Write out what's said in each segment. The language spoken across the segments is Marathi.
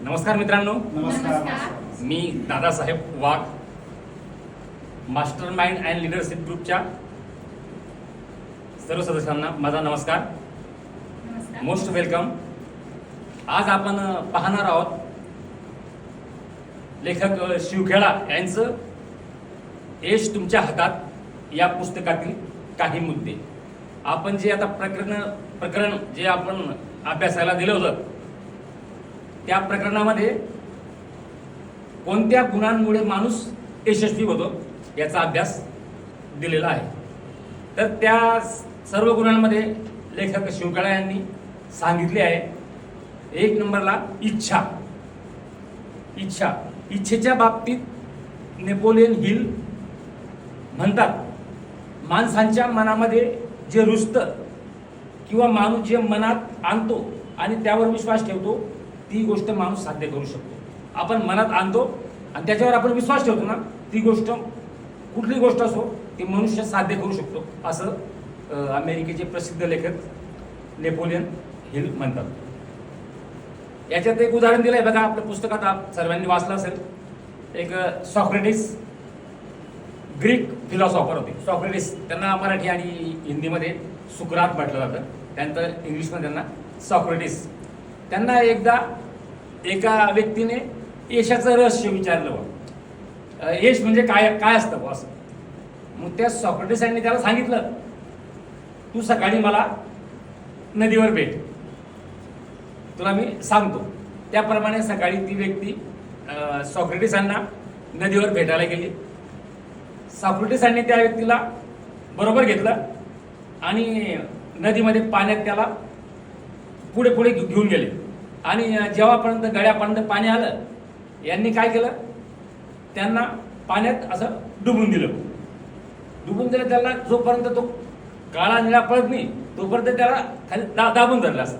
नमस्कार मित्रांनो. नमस्कार. मी Dadasaheb Wagh master mind and leadership ग्रुपच्या सर्व सदस्यांना माझा नमस्कार. नमस्कार. मोस्ट वेलकम आज आपण पाहणार आहोत लेखक अ, शिवखेडा यांचं यश तुमच्या हातात या पुस्तकातील काही मुद्दे. आपण जे आता प्रकरण प्रकरण जे आपण अभ्यासाला दिलं होतं त्या प्रकरणामध्ये कोणत्या गुणांमुळे माणूस यशस्वी होतो याचा अभ्यास दिलेला आहे. तर त्या सर्व गुणांमध्ये लेखक शिवकळा यांनी सांगितले आहे एक नंबरला इच्छा. इच्छा. इच्छेच्या बाबतीत नेपोलियन हिल म्हणतात माणसांच्या मनामध्ये जे रुजतं किंवा माणूस जे मनात आणतो आणि त्यावर विश्वास ठेवतो ती गोष्ट माणूस साध्य करू शकतो. आपण मनात आणतो आणि त्याच्यावर आपण विश्वास ठेवतो ना ती गोष्ट कुठली गोष्ट असो ती मनुष्य साध्य करू शकतो असं अमेरिकेचे प्रसिद्ध लेखक नेपोलियन हिल म्हणतात. याच्यात एक उदाहरण दिलं आहे बघा आपल्या पुस्तकात आप सर्वांनी वाचलं असेल. एक सॉक्रेटिस ग्रीक फिलॉसॉफर होते. सॉक्रेटिस त्यांना मराठी आणि हिंदीमध्ये सुकरात म्हटलं जातं. त्यानंतर इंग्लिशमध्ये त्यांना सॉक्रेटिस त्यांना एकदा एका व्यक्तीने यशाचं रहस्य विचारलं बा. यश म्हणजे काय काय असतं बुवा असं मग त्या सॉक्रेटिसांनी त्याला सांगितलं तू सकाळी मला नदीवर भेट. तुला मी सांगतो. त्याप्रमाणे सकाळी ती व्यक्ती सॉक्रेटिसांना नदीवर भेटायला गेली. सॉक्रेटिसांनी त्या व्यक्तीला बरोबर घेतलं आणि नदीमध्ये पाण्यात त्याला पुढे पुढे घेऊन गेले. आणि जेव्हापर्यंत गळ्यापर्यंत पाणी आलं यांनी काय केलं? त्यांना पाण्यात असं डुबून दिलं. डुबून दिलं त्याला जोपर्यंत तो काळा निळा पडत नाही तोपर्यंत त्याला खाली दा दाबून धरला असं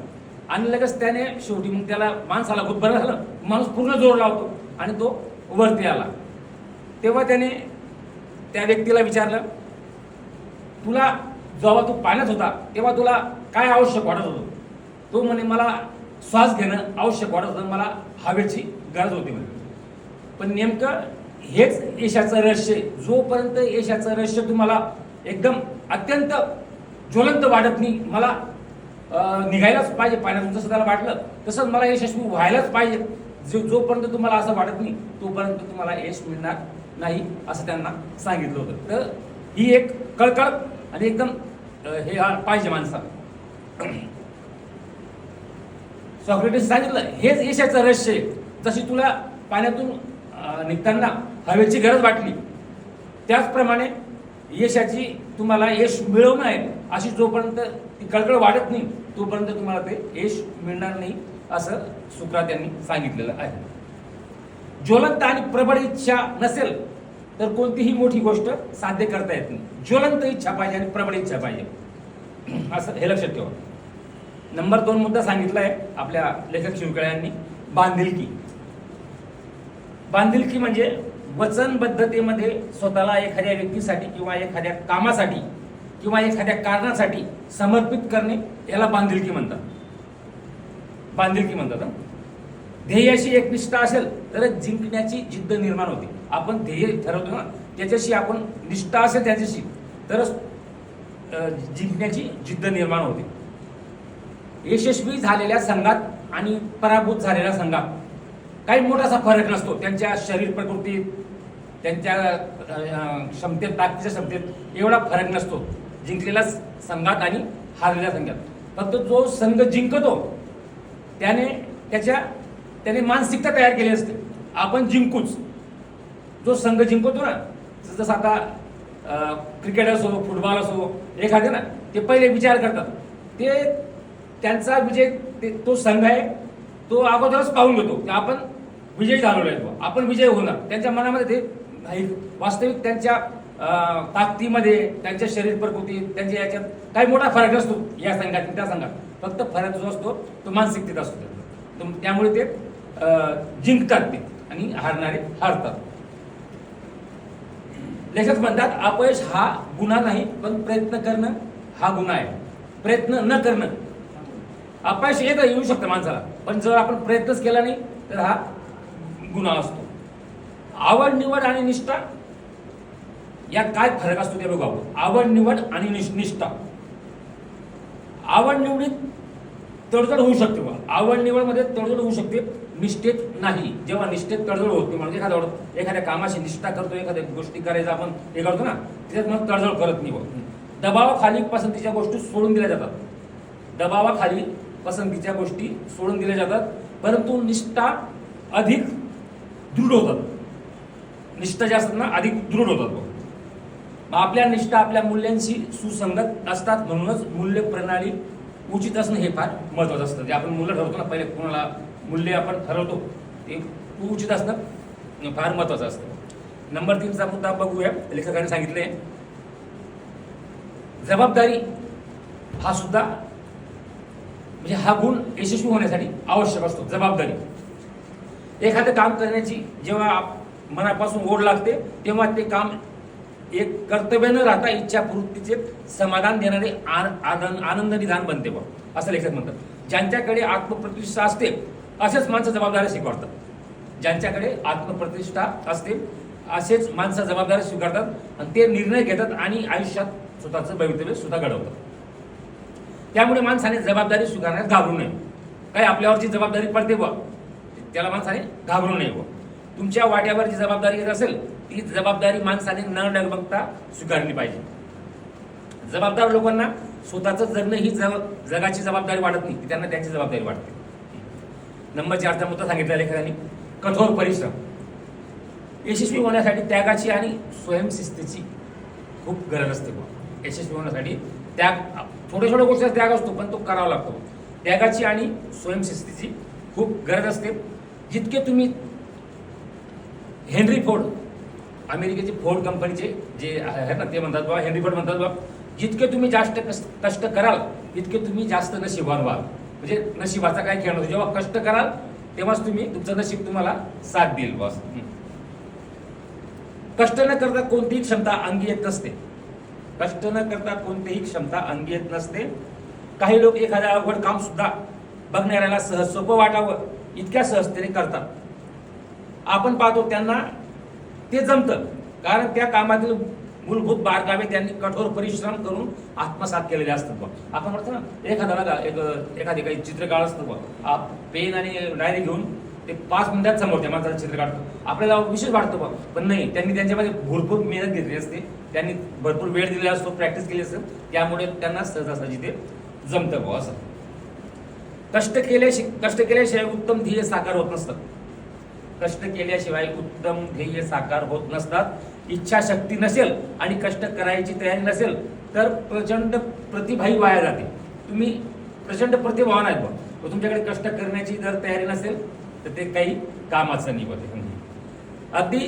आणि लगेच त्याने शेवटी मग त्याला माणसाला खूप बरं झालं. माणूस पूर्ण जोर लावतो आणि तो वरती आला. तेव्हा त्याने त्या व्यक्तीला विचारलं तुला जेव्हा तू पाण्यात होता तेव्हा तुला काय आवश्यक वाटत होतं? तो म्हणे मला श्वास घेणं आवश्यक वाटत होतं मला हवेची गरज होती म्हणे. पण नेमकं हेच यशाचं रहस्य जोपर्यंत यशाचं रहस्य तुम्हाला एकदम अत्यंत ज्वलंत वाटत नाही मला निघायलाच पाहिजे पाण्यातून जसं त्याला वाटलं तसंच मला यशस्वी व्हायलाच पाहिजे. जो जोपर्यंत तुम्हाला असं वाटत नाही तोपर्यंत तुम्हाला यश मिळणार नाही असं त्यांना सांगितलं होतं. तर ही एक कळकळ आणि एकदम हे पाहिजे माणसाला. सॉक्रेटिस सांगितलं हेच यशाचं रहस्य आहे. जशी तुला पाण्यातून निघताना हवेची गरज वाटली. त्याचप्रमाणे यशाची तुम्हाला यश मिळवणं आहे अशी जोपर्यंत ती कळकळ वाढत नाही तोपर्यंत तुम्हाला ते यश मिळणार नाही असं सुक्रात यांनी सांगितलेलं आहे. ज्वलंत आणि प्रबळ इच्छा नसेल तर कोणतीही मोठी गोष्ट साध्य करता येत नाही. ज्वलंत इच्छा पाहिजे आणि प्रबळ इच्छा पाहिजे. असं हे लक्षात ठेवा. नंबर दोन मुद्दा सांगितला आहे आपल्या लेखक शिवकळ्यांनी बांधिलकी. बांधिलकी म्हणजे वचनबद्धतेमध्ये स्वतःला एखाद्या व्यक्तीसाठी किंवा एखाद्या कामासाठी किंवा एखाद्या कारणासाठी समर्पित करणे याला बांधिलकी म्हणतात. बांधिलकी म्हणतात ध्येयाशी एक निष्ठा असेल तरच जिंकण्याची जिद्द निर्माण होते. आपण ध्येय ठरवतो ना त्याच्याशी आपण निष्ठा असेल त्याच्याशी तरच जिंकण्याची जिद्द निर्माण होते. यशस्वी झालेल्या संघात आणि पराभूत झालेल्या संघात काही मोठासा फरक नसतो. त्यांच्या शरीर प्रकृतीत त्यांच्या क्षमतेत ताकदीच्या क्षमतेत एवढा फरक नसतो. जिंकलेल्या संघात आणि हारलेल्या संघात. फक्त जो संघ जिंकतो त्याने त्याच्या त्याने मानसिकता तयार केली असते. आपण जिंकूच. जो संघ जिंकतो ना जसं आता क्रिकेट असो फुटबॉल असो एखादे ना ते पहिले विचार करतात. ते त्यांचा विजय ते- तो संघ आहे. तो अगोदरच पाहून घेतो की आपण विजयी झालेलो आहे. आपण विजय होणार. त्यांच्या मनामध्ये ते नाही. वास्तविक त्यांच्या ताकदीमध्ये त्यांच्या शरीर प्रकृती त्यांच्या याच्यात काही मोठा फरक नसतो या संघात त्या संघात. फक्त फरक जो असतो तो मानसिकतेत असतो. त्यामुळे ते जिंकतात ते आणि हारणारे हारतात. लेखक म्हणतात अपयश हा गुन्हा नाही पण प्रयत्न करणं हा गुन्हा आहे. प्रयत्न न करणं अपयश येतं येऊ शकतं माणसाला. पण जर आपण प्रयत्नच केला नाही तर हा गुन्हा असतो. आवड निवड आणि निष्ठा यात काय फरक असतो ते बघू आपण. आवड निवड आणि निष्ठा. आवड निवडीत तडजोड होऊ शकते बा आवड निवडमध्ये तडजोड होऊ शकते. निष्ठेत नाही. जेव्हा निष्ठेत तडजोड होते म्हणजे एखाद्या एखाद्या कामाशी निष्ठा करतो एखाद्या गोष्टी करायचा आपण हे करतो ना त्याच्यात मग तडजोड करत नाही दबावाखाली पसंतीच्या गोष्टी सोडून दिल्या जातात. दबावाखाली पसंतीच्या गोष्टी सोडून दिल्या जातात परंतु निष्ठा अधिक दृढ होतात. निष्ठा ज्या असतात ना अधिक दृढ होतात मग आपल्या निष्ठा आपल्या मूल्यांशी सुसंगत असतात म्हणूनच मूल्य प्रणाली उचित असणं हे फार महत्वाचं असतं. जे आपण मूल्य ठरवतो ना पहिले कोणाला मूल्य आपण ठरवतो ते उचित असणं फार महत्वाचं असतं. नंबर तीनचा मुद्दा बघूया. लेखकाने सांगितले जबाबदारी हा सुद्धा म्हणजे हा गुण यशस्वी होण्यासाठी आवश्यक असतो जबाबदारी. एखादं काम करण्याची जेव्हा आप- मनापासून ओढ लागते तेव्हा ते काम एक कर्तव्य न राहता इच्छापूर्तीचे समाधान देणारे आन- आनंद आनंद निधान बनते बा असं लेखक म्हणतात. ज्यांच्याकडे आत्मप्रतिष्ठा असते असेच माणसं जबाबदारी स्वीकारतात. ज्यांच्याकडे आत्मप्रतिष्ठा असते असेच माणसं जबाबदारी स्वीकारतात आणि ते निर्णय घेतात आणि आयुष्यात स्वतःचं भवितव्य सुद्धा घडवतात. त्यामुळे माणसाने जबाबदारी स्वीकारण्यास घाबरू नये. काय आपल्यावरची जबाबदारी पडते बा त्याला माणसाने घाबरू नये व तुमच्या वाट्यावर जी जबाबदारी येत असेल ती जबाबदारी माणसाने न डगमगता स्वीकारली पाहिजे. जबाबदार लोकांना स्वतःचं जगणं ही जग जगाची जबाबदारी वाटत नाही ती त्यांना त्यांची जबाबदारी वाटते नंबर चारचा मुद्दा सांगितला लेखकांनी. कठोर परिश्रम. यशस्वी होण्यासाठी त्यागाची आणि स्वयंशिस्तीची खूप गरज असते बुवा. यशस्वी होण्यासाठी त्याग छोट्या छोट्या गोष्टीचा त्याग असतो पण तो करावा लागतो. त्यागाची आणि स्वयंशिस्तीची खूप गरज असते. जितके तुम्ही हेनरी फोर्ड अमेरिकेचे फोर्ड कंपनीचे जे आहे ना ते म्हणतात बा हेनरी फोर्ड म्हणतात बा जितके तुम्ही जास्त कष्ट कष्ट कराल तितके तुम्ही जास्त नशिबान व्हाल. म्हणजे नशिबाचा काय खेळ नसतो. जेव्हा कष्ट कराल तेव्हाच तुम्ही तुमचं नशीब तुम्हाला साथ देईल बस. कष्ट न करता कोणतीही क्षमता अंगी येत नसते. कष्ट न करता कोणतीही क्षमता अंगी येत नसते. काही लोक एखाद्या अवघड काम सुद्धा बघणाऱ्याला सहज सोपं वाटावं इतक्या सहजतेने करतात. आपण पाहतो त्यांना ते जमतं कारण त्या कामातील मूलभूत बारकावे त्यांनी कठोर परिश्रम करून आत्मसात केलेले असतात बघ. आपण म्हणतो ना एखाद्याला एक एखादी काही चित्रकार असतं बघ. आप पेन आणि डायरी घेऊन ते पाच मिनिटात समोर त्या माणसाचं चित्र काढतो. आपल्याला विशेष वाटतो बघ. पण नाही त्यांनी त्यांच्यामध्ये भरपूर मेहनत घेतली असते. त्यांनी भरपूर वेळ दिलेला असतो प्रॅक्टिस केली असते त्यामुळे त्यांना सहजासहजी ते जमतं बघ असं. कष्ट केल्या कष्ट केल्याशिवाय उत्तम ध्येय साकार होत नसतात कष्ट केल्याशिवाय उत्तम ध्येय साकार होत नसतात. इच्छाशक्ती नसेल आणि कष्ट करायची तयारी नसेल तर प्रचंड प्रतिभाही वाया जाते. तुम्ही प्रचंड प्रतिभावान आहेत बघ तुमच्याकडे कष्ट करण्याची जर तयारी नसेल तर ते काही कामाचं नाही होते अगदी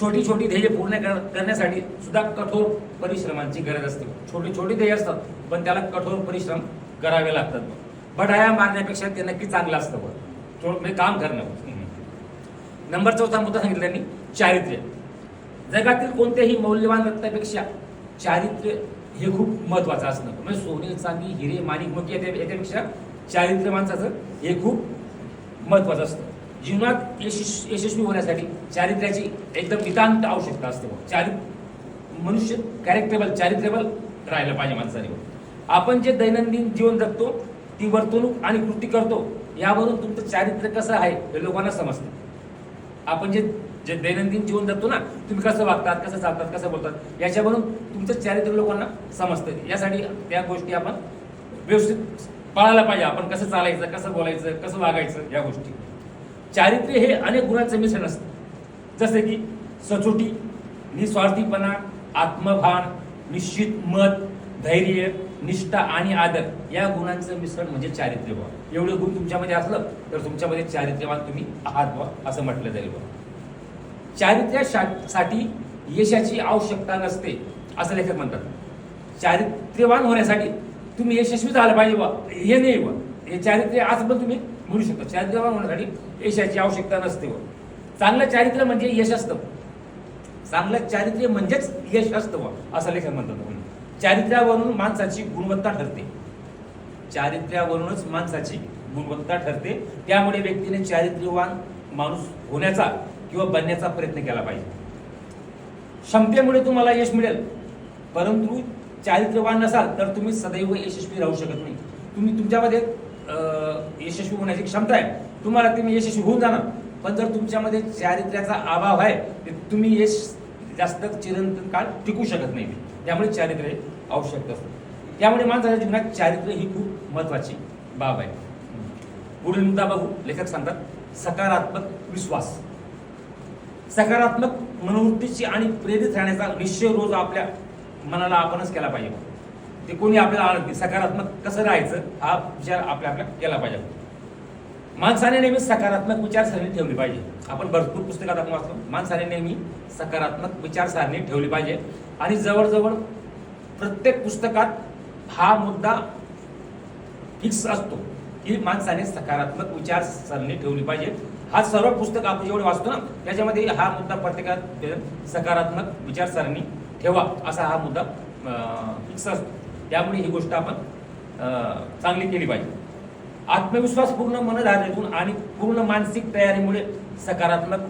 छोटी छोटी ध्येय पूर्ण कर- करण्यासाठी सुद्धा कठोर परिश्रमांची गरज असते. छोटी छोटी ध्येय असतात पण त्याला कठोर परिश्रम करावे लागतात. बढाया मारण्यापेक्षा ते नक्की चांगलं असतं म्हणजे काम करणं. नंबर चौथा मुद्दा सांगितला त्यांनी चारित्र्य. जगातील कोणत्याही मौल्यवान रत्नापेक्षा चारित्र्य हे खूप महत्वाचं असणं म्हणजे सोने चांदी हिरे माणिक मग याच्यापेक्षा चारित्र्य माणसाचं हे खूप महत्वाचं असतं. जीवनात यशस्वी यशस्वी होण्यासाठी चारित्र्याची एकदम नितांत आवश्यकता असते चारि मनुष्य कॅरेक्टरेबल चारित्र्यबल राहायला पाहिजे माणसाने. आपण जे दैनंदिन जीवन जगतो ती वर्तणूक आणि कृती करतो यावरून तुमचं चारित्र्य कसं आहे हे लोकांना समजतं. आपण जे जे दैनंदिन जीवन जगतो ना तुम्ही कसं वागतात कसं चालतात कसं बोलतात याच्यावरून तुमचं चारित्र्य लोकांना समजतं. यासाठी त्या गोष्टी आपण व्यवस्थित पाळायला पाहिजे. आपण कसं चालायचं कसं बोलायचं कसं वागायचं या गोष्टी. चारित्र्य हे अनेक गुणांचं मिश्रण असतं. जसे की सचोटी निस्वार्थीपणा आत्मभान निश्चित मत धैर्य निष्ठा आणि आदर या गुणांचं मिश्रण म्हणजे चारित्र्य बा एवढे गुण तुमच्यामध्ये असलं तर तुमच्यामध्ये चारित्र्यवान तुम्ही आहात बा असं म्हटलं जाईल बा चारित्र्यासाठी यशाची आवश्यकता नसते असं लेखक म्हणतात. चारित्र्यवान होण्यासाठी तुम्ही यशस्वी झालं पाहिजे बा हे नाही बा हे चारित्र्य आज पण तुम्ही म्हणू शकतो. चारित्र्य होण्यासाठी यशाची आवश्यकता नसते व चांगलं चारित्र्य म्हणजे यश असतं. चांगलं चारित्र्य म्हणजेच यश असतं बा असं लेखक म्हणतात चारित्र्यावरून माणसाची गुणवत्ता ठरते. चारित्र्यावरूनच माणसाची गुणवत्ता ठरते. त्यामुळे व्यक्तीने चारित्र्यवान माणूस होण्याचा किंवा बनण्याचा प्रयत्न केला पाहिजे. क्षमतेमुळे तुम्हाला यश मिळेल. परंतु चारित्र्यवान नसाल तर तुम्ही सदैव यशस्वी राहू शकत नाही. तुम्ही तुमच्यामध्ये यशस्वी होण्याची क्षमता आहे. तुम्हाला तुम्ही यशस्वी होऊन जाणार. पण जर तुमच्यामध्ये चारित्र्याचा अभाव आहे तर तुम्ही यश जास्त चिरंतन काळ टिकू शकत नाही. त्यामुळे चारित्र्य हे आवश्यक असतं. त्यामुळे माणसाच्या जीवनात चारित्र्य ही खूप महत्वाची बाब आहे. पुढील मुद्दा बघू. लेखक सांगतात सकारात्मक विश्वास. सकारात्मक मनोवृत्तीची आणि प्रेरित राहण्याचा निश्चय रोज आपल्या मनाला आपणच केला पाहिजे. ते कोणी आपल्याला आणत नाही सकारात्मक कसं राहायचं हा विचार आपल्या आपल्या केला पाहिजे. माणसाने नेहमी सकारात्मक विचारसरणी ठेवली पाहिजे. आपण भरपूर पुस्तकात आपण वाचतो. माणसाने नेहमी सकारात्मक विचारसरणी ठेवली पाहिजे. आणि जवळजवळ प्रत्येक पुस्तकात हा मुद्दा फिक्स असतो की माणसाने सकारात्मक विचारसरणी ठेवली पाहिजे. हा सर्व पुस्तक आपण जेवढे वाचतो ना त्याच्यामध्ये हा मुद्दा प्रत्येकात सकारात्मक विचारसरणी ठेवा असा हा मुद्दा फिक्स असतो. त्यामुळे ही गोष्ट आपण चांगली केली पाहिजे. आत्मविश्वास पूर्ण मनधारणेतून आणि पूर्ण मानसिक तयारीमुळे सकारात्मक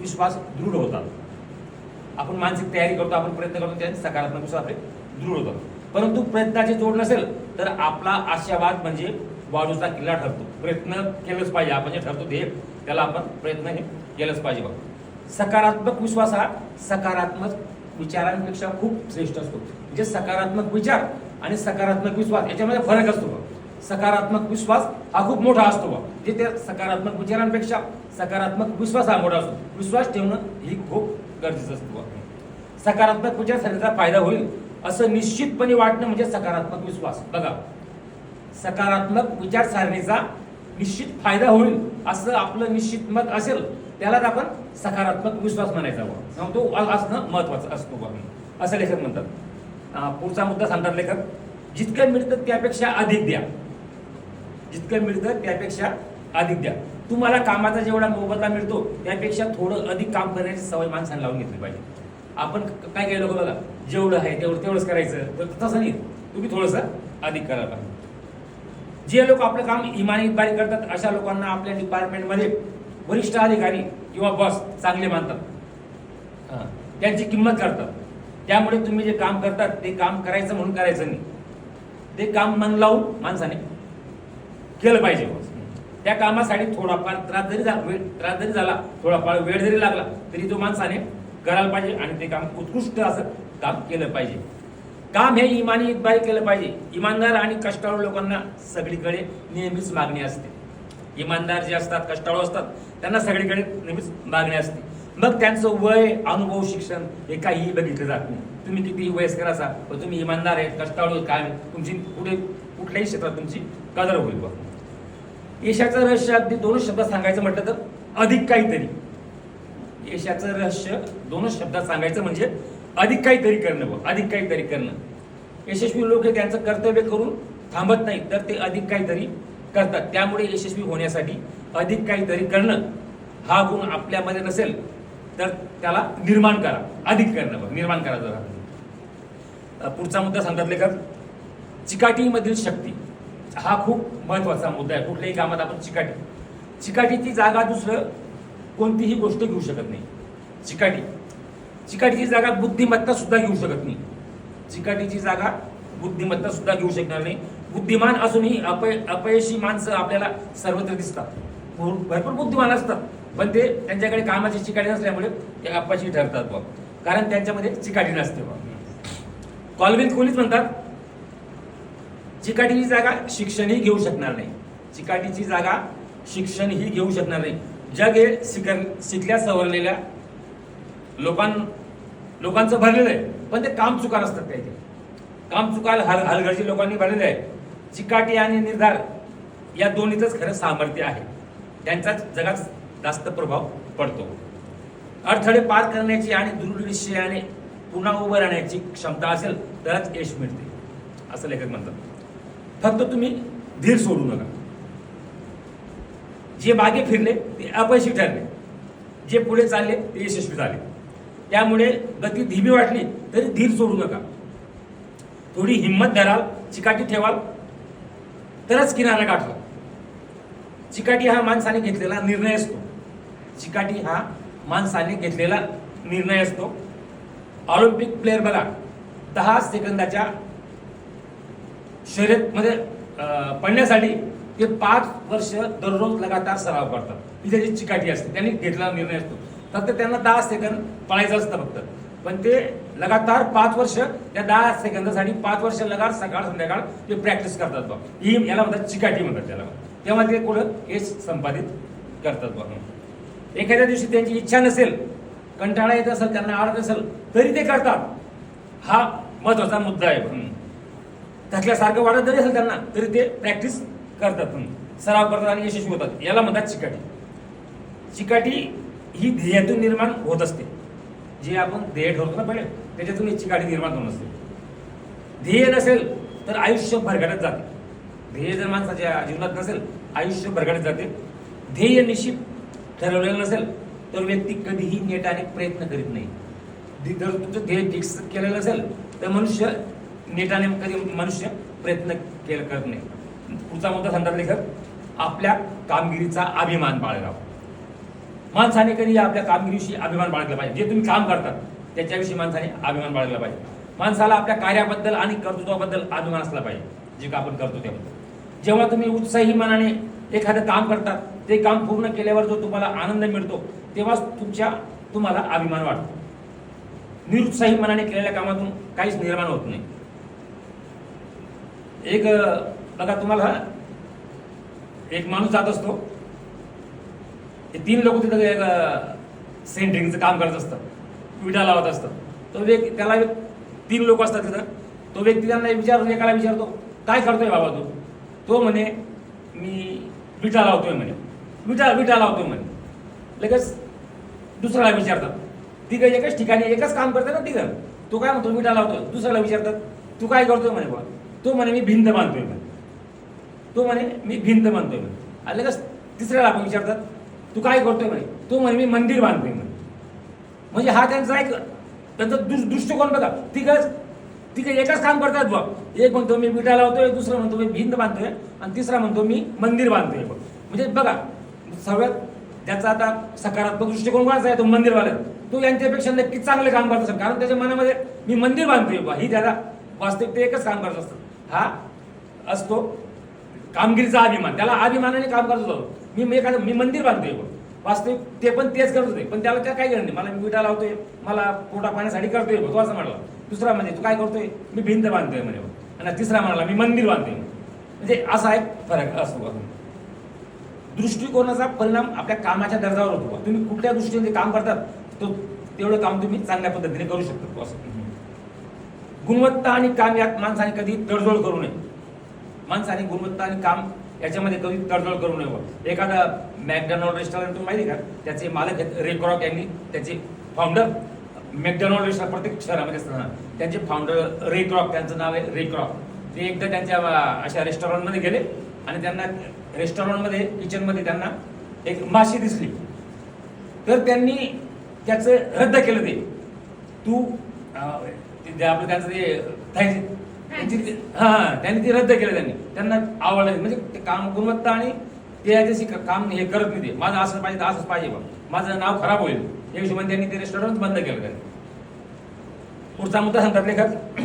विश्वास दृढ होतात. आपण मानसिक तयारी करतो आपण प्रयत्न करतो त्याने सकारात्मक विश्वास आपले दृढ होतात. परंतु प्रयत्नाचे जोड नसेल तर आपला आशावाद म्हणजे बाजूचा किल्ला ठरतो. प्रयत्न केलंच पाहिजे आपण जे ठरतो ते त्याला आपण प्रयत्न हे केलंच पाहिजे बघ. सकारात्मक विश्वास हा सकारात्मक विचारांपेक्षा खूप श्रेष्ठ असतो. म्हणजे सकारात्मक विचार आणि सकारात्मक विश्वास याच्यामध्ये फरक असतो सकारात्मक विश्वास हा खूप मोठा असतो बा जे त्या सकारात्मक विचारांपेक्षा सकारात्मक विश्वास हा मोठा असतो. विश्वास ठेवणं ही खूप गरजेचं असतो सकारात्मक विचारसरणीचा फायदा होईल असं निश्चितपणे वाटणं म्हणजे सकारात्मक विश्वास. बघा. सकारात्मक विचारसारणीचा निश्चित फायदा होईल असं आपलं निश्चित मत असेल त्यालाच आपण सकारात्मक विश्वास म्हणायचा तो असणं महत्वाचं असतो असं लेखक म्हणतात? पुढचा मुद्दा सांगतात लेखक जितकं मिळतं त्यापेक्षा अधिक द्या. जितकं मिळतं त्यापेक्षा अधिक द्या. तुम्हाला कामाचा जेवढा मोबदला मिळतो त्यापेक्षा थोडं अधिक काम करण्याची सवय माणसाने लावून घेतली पाहिजे. आपण काय काय लोक बघा जेवढं आहे तेवढं तेवढंच करायचं तर तसं नाही. तुम्ही थोडंसं अधिक करायला पाहिजे जे लोक आपलं काम इमानीतबारी करतात अशा लोकांना आपल्या डिपार्टमेंटमध्ये वरिष्ठ अधिकारी किंवा बॉस चांगले मानतात. हां. त्यांची किंमत करतात. त्यामुळे तुम्ही जे काम करतात ते काम करायचं म्हणून करायचं नाही. ते काम मन लावून माणसाने केलं पाहिजे. त्या कामासाठी थोडाफार त्रास जरी झाला वेळ त्रास जरी झाला थोडाफार वेळ जरी लागला तरी तो माणसाने करायला पाहिजे आणि ते काम उत्कृष्ट असं काम केलं पाहिजे. काम हे इमानी इतबाई केलं पाहिजे. इमानदार आणि कष्टाळू लोकांना सगळीकडे नेहमीच मागणी असते. इमानदार जे असतात कष्टाळू असतात त्यांना सगळीकडे नेहमीच मागणी असते. मग त्यांचं वय अनुभव शिक्षण हे काहीही बघितलं जात नाही. तुम्ही किती वयस्कर असा पण तुम्ही इमानदार आहे कष्टाळू काय तुमची पुढे कुठल्याही क्षेत्रात तुमची कदर होईल बघ. यशाचं रहस्य अगदी दोनच शब्दात सांगायचं म्हटलं तर अधिक काहीतरी. यशाचं रहस्य दोनच शब्दात सांगायचं म्हणजे अधिक काहीतरी करणं बघ अधिक काहीतरी करणं. यशस्वी लोक हे त्यांचं कर्तव्य करून थांबत नाही तर ते अधिक काहीतरी करतात. त्यामुळे यशस्वी होण्यासाठी अधिक काहीतरी करणं हा गुण आपल्यामध्ये नसेल तर त्याला निर्माण करा. अधिक करणं बघ निर्माण करा जरा. पुढचा मुद्दा सांगतात लेखक चिकाटीमधील शक्ती. हा खूप महत्त्वाचा मुद्दा आहे. कुठल्याही कामात आपण चिकाटी. चिकाटीची जागा दुसरं कोणतीही गोष्ट घेऊ शकत नाही. चिकाटी. चिकाटीची जागा बुद्धिमत्ता सुद्धा घेऊ शकत नाही. चिकाटीची जागा बुद्धिमत्ता सुद्धा घेऊ शकणार नाही. बुद्धिमान असूनही अपय अपयशी माणसं आपल्याला सर्वत्र दिसतात. भर- भरपूर बुद्धिमान असतात. पण ते त्यांच्याकडे कामाची चिकाटी नसल्यामुळे ते अप्पाशी ठरतात बघ कारण त्यांच्यामध्ये चिकाटी नसते बघ कॉलविन कोणीच म्हणतात चिकाटीची जागा शिक्षणही घेऊ शकणार नाही. चिकाटीची जागा शिक्षणही घेऊ शकणार नाही. जग हे शिक शिकल्या सवरलेल्या लोकां लोकांचं भरलेलं आहे. पण ते काम चुकार असतात काही ते काम चुकाल हल हलगर्जी लोकांनी भरलेले आहे. चिकाटी आणि निर्धार या दोन्हीच खरं सामर्थ्य आहे. त्यांचाच जगात जास्त प्रभाव पडतो. अडथळे पार करण्याची आणि दृढनिश्चयाने पुन्हा उभं राहण्याची क्षमता असेल तरच यश मिळते असं लेखक म्हणतात. फक्त तुम्ही धीर सोडू नका. जे मागे फिरले ते अपयशी ठरले. जे पुढे चालले ते यशस्वी झाले. त्यामुळे गती धीमी वाटली तरी धीर सोडू नका. थोडी हिंमत धराल चिकाटी ठेवाल तरच किनारा गाठला. चिकाटी हा माणसाने घेतलेला निर्णय असतो. चिकाटी हा माणसाने घेतलेला निर्णय असतो. ऑलिम्पिक प्लेअर बघा दहा सेकंदाच्या शर्यतमध्ये पडण्यासाठी ते पाच वर्ष दररोज लगातार सराव करतात. ही त्याची चिकाटी असते त्यांनी घेतलेला निर्णय असतो. फक्त त्यांना दहा सेकंद पळायचं असतं फक्त. पण ते लगातार पाच वर्ष त्या दहा सेकंदासाठी पाच वर्ष लगातार सकाळ संध्याकाळ ते प्रॅक्टिस करतात बघ. ही याला म्हणतात चिकाटी म्हणतात त्याला. तेव्हा ते कुठं? यश संपादित करतात बघ. एखाद्या दिवशी त्यांची इच्छा नसेल कंटाळा येत असेल त्यांना आवडत असेल तरी ते करतात. हा महत्त्वाचा मुद्दा आहे हं. थकल्यासारखं वाटत जरी असेल त्यांना तरी ते प्रॅक्टिस करतात. सराव करतात आणि यशस्वी होतात. याला म्हणतात चिकाटी. चिकाटी ही ध्येयातून निर्माण होत असते. जे आपण ध्येय ठरवतो ना पहिले त्याच्यातून ही चिकाटी निर्माण होत असते. ध्येय नसेल तर आयुष्य भरगडत जाते. ध्येय जर माणसाच्या जीवनात नसेल आयुष्य भरगडत जाते. ध्येय निश्चित ठरवलेलं नसेल तर व्यक्ती कधीही नेटाने प्रयत्न करीत नाही. जर तुमचं ध्येय फिक्स केलेलं असेल तर मनुष्य नेटाने कधी मनुष्य प्रयत्न केला करत नाही. पुढचा मुद्दा सांगतात लेखक आपल्या कामगिरीचा अभिमान बाळगावा. माणसाने कधी आपल्या कामगिरीविषयी अभिमान बाळगला पाहिजे. जे तुम्ही काम करतात त्याच्याविषयी माणसाने अभिमान बाळगला पाहिजे. माणसाला आपल्या कार्याबद्दल आणि कर्तृत्वाबद्दल अभिमान असला पाहिजे जे का आपण करतो त्याबद्दल जेव्हा तुम्ही उत्साही मनाने एखादं काम करतात ते काम पूर्ण केल्यावर जो तुम्हाला आनंद मिळतो तेव्हाच तुमच्या तुम्हाला अभिमान वाटतो. निरुत्साही मनाने केलेल्या कामातून काहीच निर्माण होत नाही. एक बघा तुम्हाला एक माणूस जात असतो. ते तीन लोक तिथं एक, सेंटरिंगचं काम करत असतं विटा लावत असतं तो व्यक्ती त्याला तीन लोक असतात तिथं. तो व्यक्ती त्यांना विचारतो एकाला विचारतो काय करतोय बाबा तू? तो म्हणे मी विटा लावतोय म्हणे. विटा विटा लावतो म्हणे. लगेच दुसऱ्याला विचारतात. तिघं एकाच ठिकाणी एकच काम करतात ना तिघं. तो काय म्हणतो विटा लावतो दुसऱ्याला विचारतात तू काय करतोय? म्हणे बा तो म्हणे मी भिंत बांधतोय म्हणे. तो म्हणे मी भिंत बांधतोय म्हणे. आणि लगेच तिसऱ्याला आपण विचारतात तू काय करतोय? म्हणे. तो म्हणे मी मंदिर बांधतोय म्हणे. म्हणजे हा त्यांचा एक त्यांचा दृ- दृष्टिकोन बघा. तिघंच तिघं एकाच काम करतात बघ एक म्हणतो मी विटा लावतोय. दुसरा म्हणतो मी भिंत बांधतोय. आणि तिसरा म्हणतो मी मंदिर बांधतोय. बघ म्हणजे बघा सगळ्यात त्याचा आता सकारात्मक दृष्टिकोन कोणाचा आहे? तो मंदिरवाला. तो यांच्यापेक्षा नक्की चांगले काम करत असेल. कारण त्याच्या मनामध्ये मी मंदिर बांधतोय बा ही त्याला वास्तविक ते एकच काम करत असतं. हा असतो कामगिरीचा अभिमान. त्याला अभिमानाने काम करत होतो. मी मी एखादं मी मंदिर बांधतोय बघ. वास्तविक ते पण तेच करत होते. पण त्याला त्या काय करत नाही. मला मी विटा लावतोय. मला पोटा पाण्यासाठी करतोय तो असं म्हणाला. दुसरा म्हणजे तू काय करतोय? मी भिंत बांधतोय म्हणे आणि तिसरा म्हणाला मी मंदिर बांधतोय म्हणजे असा एक फरक असतो दृष्टिकोनाचा परिणाम आपल्या कामाच्या दर्जावर होतो. तुम्ही कुठल्या दृष्टीने ते काम करतात तो तेवढं काम तुम्ही चांगल्या पद्धतीने करू शकता. असं. गुणवत्ता आणि काम यात माणसाने कधी तडजोड करू नये. माणसाने गुणवत्ता आणि काम याच्यामध्ये कधी तडजोड करू नये एखादा मॅकडॉनल्ड रेस्टॉरंट तुम्ही माहिती का? त्याचे मालक आहेत रेक्रॉक यांनी त्याचे फाउंडर मॅकडॉनल्ड रेस्टॉरंट प्रत्येक शहरामध्ये असताना त्यांचे फाउंडर रेक्रॉक त्यांचं नाव आहे रेक्रॉक ते एकदा त्यांच्या अशा रेस्टॉरंटमध्ये गेले आणि त्यांना रेस्टॉरंटमध्ये किचनमध्ये त्यांना एक माशी दिसली. तर त्यांनी त्याचं रद्द केलं ते. तू आपलं त्यांचं ते हा त्यांनी ते रद्द केलं त्यांनी. त्यांना आवडलं म्हणजे ते काम गुणवत्ता आणि ते याच्याशी काम हे करत नाही ते. माझं असं पाहिजे असंच पाहिजे बा. माझं नाव खराब होईल. या हिशोबाने त्यांनी ते रेस्टॉरंट बंद केलं त्यांनी. पुढचा मुद्दा सांगतात लेखक.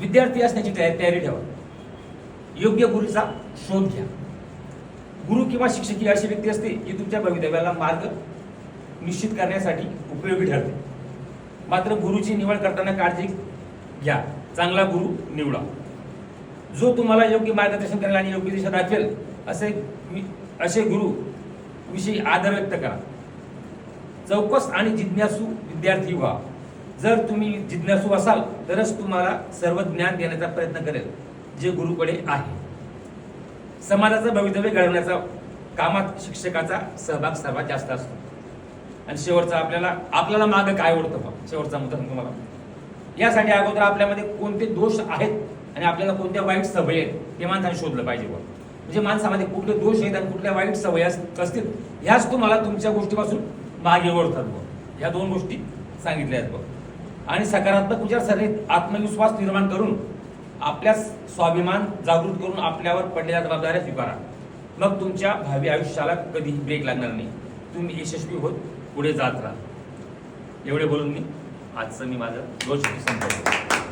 विद्यार्थी असण्याची तयारी ठेवा. योग्य गुरुचा शोध घ्या. गुरु किंवा शिक्षक ही अशी व्यक्ती असते जी तुमच्या भवितव्याला मार्ग निश्चित करण्यासाठी उपयोगी ठरते. मात्र गुरुची निवड करताना काळजी घ्या. चांगला गुरु निवडा. जो तुम्हाला योग्य मार्गदर्शन करेल आणि योग्य दिशा दाखवेल असे वि- असे गुरु विषयी आदर व्यक्त करा. चौकस आणि जिज्ञासू विद्यार्थी व्हा. जर तुम्ही जिज्ञासू असाल तरच तुम्हाला सर्व ज्ञान देण्याचा प्रयत्न करेल. जे गुरुकडे आहे. समाजाचं भवितव्य घडवण्याचा कामात शिक्षकाचा सहभाग सर्वात जास्त असतो. आणि शेवटचा आपल्याला आपल्याला मागं काय आवडतं बा? शेवटचा मुद्दा सांगतो मला यासाठी अगोदर आपल्यामध्ये कोणते दोष आहेत आणि आपल्याला कोणत्या वाईट सवयी आहेत ते माणसाने शोधलं पाहिजे बा. म्हणजे माणसामध्ये कुठले दोष आहेत आणि कुठल्या वाईट सवयी असतील ह्याच तुम्हाला तुमच्या गोष्टीपासून मागे ओढतात बघ ह्या दोन गोष्टी सांगितल्या आहेत बघ आणि सकारात्मक विचारसरणीत आत्मविश्वास निर्माण करून आपल्या स्वाभिमान जागृत करून आपल्यावर पडलेल्या जबाबदाऱ्या स्वीकारा. मग तुमच्या भावी आयुष्याला कधीही ब्रेक लागणार नाही. तुम्ही यशस्वी होत पुढे जात राहा. एवढे बोलून मी आजचं मी माझं रोज संपवतो.